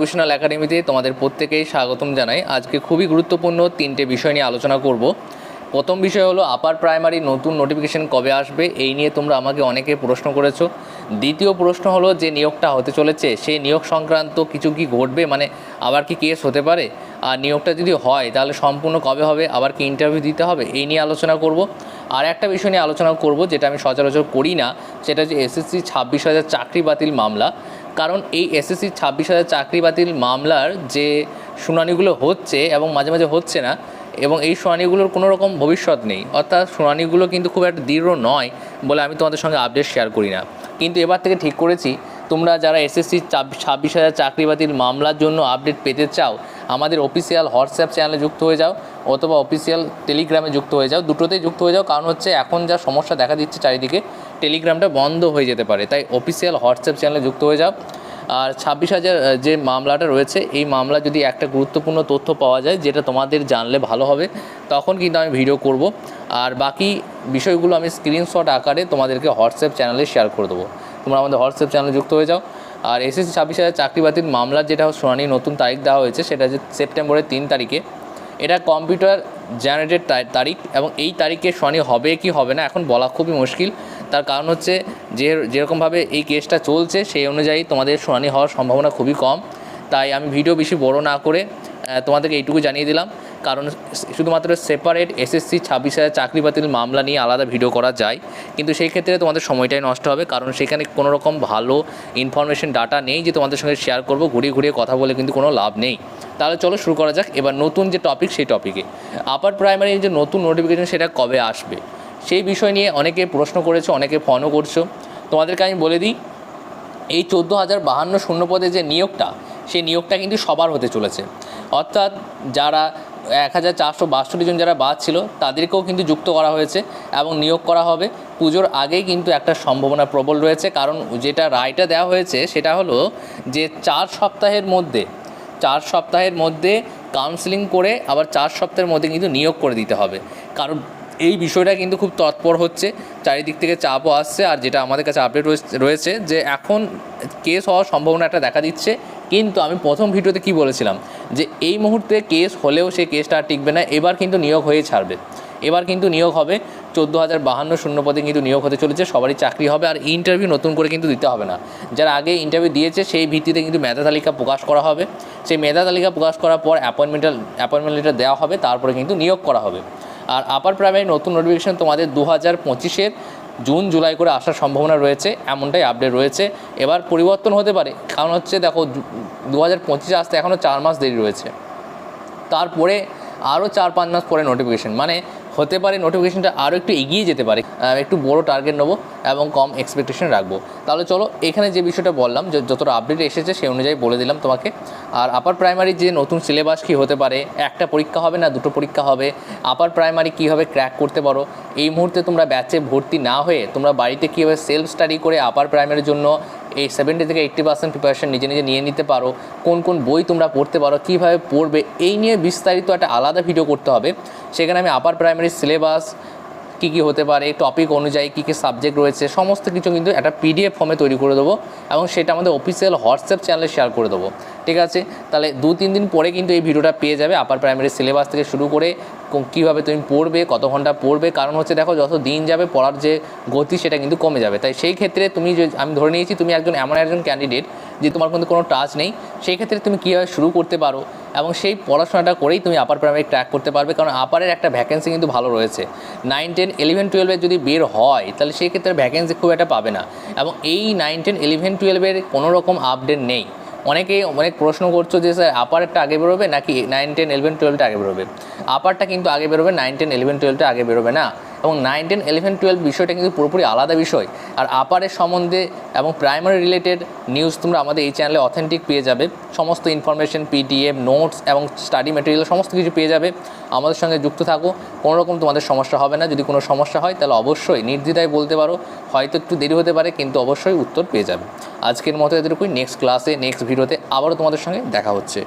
Vocational একাডেমিতে তোমাদের প্রত্যেকেই স্বাগতম জানাই। আজকে খুবই গুরুত্বপূর্ণ তিনটে বিষয় নিয়ে আলোচনা করব। প্রথম বিষয় হলো আপার প্রাইমারি নতুন নোটিফিকেশন কবে আসবে? এই নিয়ে তোমরা আমাকে অনেকে প্রশ্ন করেছ। দ্বিতীয় প্রশ্ন হলো, যে নিয়োগটা হতে চলেছে, সেই নিয়োগ সংক্রান্ত কিছু কি ঘটবে? মানে আবার কি কেস হতে পারে? আর নিয়োগটা যদি হয়, তাহলে সম্পূর্ণ কবে হবে? আবার কি ইন্টারভিউ দিতে হবে? এই নিয়ে আলোচনা করব। আর একটা বিষয় নিয়ে আলোচনা করব, যেটা আমি সচরাচর করি না, সেটা হচ্ছে এসএসসি ছাব্বিশ হাজার চাকরি বাতিল মামলা। কারণ এই এসএসসি ছাব্বিশ হাজার চাকরি বাতিল মামলার যে শুনানিগুলো হচ্ছে এবং মাঝে মাঝে হচ্ছে না, এবং এই শুনানিগুলোর কোনো রকম ভবিষ্যৎ নেই। অর্থাৎ শুনানিগুলো কিন্তু খুব একটা দৃঢ় নয় বলে আমি তোমাদের সঙ্গে আপডেট শেয়ার করি না। কিন্তু এবার থেকে ঠিক করেছি, তোমরা যারা এসএসসি ছাব্বিশ হাজার চাকরি বাতিল মামলার জন্য আপডেট পেতে চাও, আমাদের অফিসিয়াল হোয়াটসঅ্যাপ চ্যানেলে যুক্ত হয়ে যাও অথবা অফিসিয়াল টেলিগ্রামে যুক্ত হয়ে যাও। দুটোতেই যুক্ত হয়ে যাও, কারণ হচ্ছে এখন যা সমস্যা দেখা দিচ্ছে চারিদিকে টেলিগ্রামটা বন্ধ হয়ে যেতে পারে। তাই অফিসিয়াল হোয়াটসঅ্যাপ চ্যানেলে যুক্ত হয়ে যাও। আর ছাব্বিশ হাজার যে মামলাটা রয়েছে, এই মামলা যদি একটা গুরুত্বপূর্ণ তথ্য পাওয়া যায়, যেটা তোমাদের জানলে ভালো হবে, তখন কিন্তু আমি ভিডিও করব। আর বাকি বিষয়গুলো আমি স্ক্রিনশট আকারে তোমাদেরকে হোয়াটসঅ্যাপ চ্যানেলে শেয়ার করে দেবো। তোমরা আমাদের হোয়াটসঅ্যাপ চ্যানেলে যুক্ত হয়ে যাও। আর এসএসসি ছাব্বিশ হাজার চাকরি বাতিল মামলার যেটা শুনানি নতুন তারিখ দেওয়া হয়েছে, সেটা হচ্ছে সেপ্টেম্বরের তিন তারিখে। এটা কম্পিউটার জেনারেটেড তারিখ এবং এই তারিখে শুনানি হবে কি হবে না, এখন বলা খুবই মুশকিল। তার কারণ হচ্ছে যে যেরকমভাবে এই কেসটা চলছে, সেই অনুযায়ী তোমাদের শুনানি হওয়ার সম্ভাবনা খুবই কম। তাই আমি ভিডিও বেশি বড় না করে তোমাদেরকে এইটুকু জানিয়ে দিলাম। কারণ শুধুমাত্র সেপারেট এসএসসি ছাব্বিশ হাজার চাকরি বাতিল মামলা নিয়ে আলাদা ভিডিও করা যায়। কিন্তু সেই ক্ষেত্রে তোমাদের সময়টাই নষ্ট হবে, কারণ সেখানে কোনো রকম ভালো ইনফরমেশন ডাটা নেই যে তোমাদের সঙ্গে শেয়ার করব, ঘুরিয়ে ঘুরিয়ে কথা বলে কিন্তু কোনো লাভ নেই। তাহলে চলো শুরু করা যাক। এবার নতুন যে টপিক সেই টপিকে আপার প্রাইমারি যে নতুন নোটিফিকেশন সেটা কবে আসবে? সেই বিষয় নিয়ে অনেকে প্রশ্ন করেছ, অনেকে ফোনও করছ। তোমাদেরকে আমি বলে দিই, এই চোদ্দ হাজার বাহান্ন শূন্যপদে যে নিয়োগটা, সেই নিয়োগটা কিন্তু সবার হতে চলেছে। অর্থাৎ যারা এক হাজার চারশো বাষট্টি জন যারা বাদ ছিল, তাদেরকেও কিন্তু যুক্ত করা হয়েছে এবং নিয়োগ করা হবে। পুজোর আগেই কিন্তু একটা সম্ভাবনা প্রবল রয়েছে, কারণ যেটা রায়টা দেওয়া হয়েছে, সেটা হলো যে চার সপ্তাহের মধ্যে, চার সপ্তাহের মধ্যে কাউন্সিলিং করে আবার চার সপ্তাহের মধ্যে কিন্তু নিয়োগ করে দিতে হবে। কারণ এই বিষয়টা কিন্তু খুব তৎপর হচ্ছে, চারিদিক থেকে চাপও আসছে আর যেটা আমাদের কাছে আপডেট রয়েছে যে এখন কেস হওয়ার সম্ভাবনা একটা দেখা দিচ্ছে। কিন্তু আমি প্রথম ভিডিওতে কি বলেছিলাম? যে এই মুহূর্তে কেস হলেও সেই কেসটা আর টিকবে না, এবার কিন্তু নিয়োগ হয়ে ছাড়বে। এবার কিন্তু নিয়োগ হবে, চোদ্দ হাজার বাহান্ন শূন্য পদে কিন্তু নিয়োগ হতে চলেছে, সবারই চাকরি হবে আর ইন্টারভিউ নতুন করে কিন্তু দিতে হবে না। যারা আগে ইন্টারভিউ দিয়েছে, সেই ভিত্তিতে কিন্তু মেধা তালিকা প্রকাশ করা হবে। সেই মেধা তালিকা প্রকাশ করার পর অ্যাপয়েন্টমেন্টাল অ্যাপয়েন্টমেন্ট লেটার দেওয়া হবে, তারপরে কিন্তু নিয়োগ করা হবে। আর আপার প্রাইমারি নতুন নোটিফিকেশান তোমাদের দু হাজার পঁচিশের জুন, জুলাই করে আসার সম্ভাবনা রয়েছে, এমনটাই আপডেট রয়েছে। এবার পরিবর্তন হতে পারে, কারণ হচ্ছে দেখো দু হাজার পঁচিশে আসতে এখনও চার মাস দেরি রয়েছে। তারপরে আরও চার, পাঁচ মাস পরে নোটিফিকেশান মানে হতে পারে নোটিফিকেশনটা আরও একটু এগিয়ে যেতে পারে। একটু বড় টার্গেট নেব এবং কম এক্সপেকটেশন রাখব। তাহলে চলো, এখানে যে বিষয়টা বললাম, যে যতটা আপডেট এসেছে সেই অনুযায়ী বলে দিলাম তোমাকে। আর আপার প্রাইমারি যে নতুন সিলেবাস কী হতে পারে, একটা পরীক্ষা হবে না, দুটো পরীক্ষা হবে। আপার প্রাইমারি কীভাবে ক্র্যাক করতে পারো? এই মুহূর্তে তোমরা ব্যাচে ভর্তি না হয়ে তোমরা বাড়িতে কীভাবে সেলফ স্টাডি করে আপার প্রাইমারির জন্য এই সেভেন্টি থেকে এইট্টি পার্সেন্ট প্রিপারেশন নিজে নিজে নিয়ে নিতে পারো। কোন কোন বই তোমরা পড়তে পারো, কীভাবে পড়বে, এই নিয়ে বিস্তারিত একটা আলাদা ভিডিও করতে হবে। সেখানে আমি আপার প্রাইমারি সিলেবাস কী কী হতে পারে টপিক অনুযায়ী কী কী সাবজেক্ট রয়েছে, সমস্ত কিছু কিন্তু একটা পিডিএফ ফর্মে তৈরি করে দেবো এবং সেটা আমাদের অফিসিয়াল হোয়াটসঅ্যাপ চ্যানেলে শেয়ার করে দেবো। ঠিক আছে? তাহলে দু, তিন দিন পরে কিন্তু এই ভিডিওটা পেয়ে যাবে আপার প্রাইমারি সিলেবাস থেকে শুরু করে কীভাবে তুমি পড়বে, কত ঘণ্টা পড়বে, কারণ হচ্ছে দেখো যত দিন যাবে পড়ার যে গতি সেটা কিন্তু কমে যাবে। তাই সেই ক্ষেত্রে তুমি যে আমি ধরে নিয়েছি তুমি একজন, এমন একজন ক্যান্ডিডেট যে তোমার কিন্তু কোনো টাচ নেই, সেই ক্ষেত্রে তুমি কীভাবে শুরু করতে পারো এবং সেই পড়াশোনাটা করেই তুমি আপার প্রাইমারি ট্র্যাক করতে পারবে, কারণ আপারের একটা ভ্যাকেন্সি কিন্তু ভালো রয়েছে। নাইন টেন ইলেভেন টুয়েলভে যদি বের হয়, তাহলে সেই ক্ষেত্রে ভ্যাকেন্সি খুব একটা পাবে না। এবং এই নাইন টেন ইলেভেন টুয়েলভের কোনো রকম আপডেট নেই। অনেকেই অনেক প্রশ্ন করছ যে, স্যার আপারটা আগে বেরোবে নাকি নাইন টেন ইলেভেন টুয়েলভটা আগে বেরোবে? আপারটা কিন্তু আগে বেরোবে নাইন টেন ইলেভেন টুয়েলভটা আগে বেরোবে না। এবং নাইন টেন ইলেভেন টুয়েলভ বিষয়টা কিন্তু পুরোপুরি আলাদা বিষয়। আর আপারের সম্বন্ধে এবং প্রাইমারি রিলেটেড নিউজ তোমরা আমাদের এই চ্যানেলে অথেন্টিক পেয়ে যাবে। সমস্ত ইনফরমেশন পিডিএফ নোটস এবং স্টাডি মেটেরিয়াল সমস্ত কিছু পেয়ে যাবে। আমাদের সঙ্গে যুক্ত থাকো। কোনো রকম তোমাদের সমস্যা হবে না। যদি কোনো সমস্যা হয়, তাহলে অবশ্যই নির্দ্বিধায় বলতে পারো। হয়তো একটু দেরি হতে পারে, কিন্তু অবশ্যই উত্তর পেয়ে যাবে। আজকের মতো এদেরকুই নেক্সট ক্লাসে নেক্সট ভিডিওতে আবারও তোমাদের সঙ্গে দেখা হচ্ছে।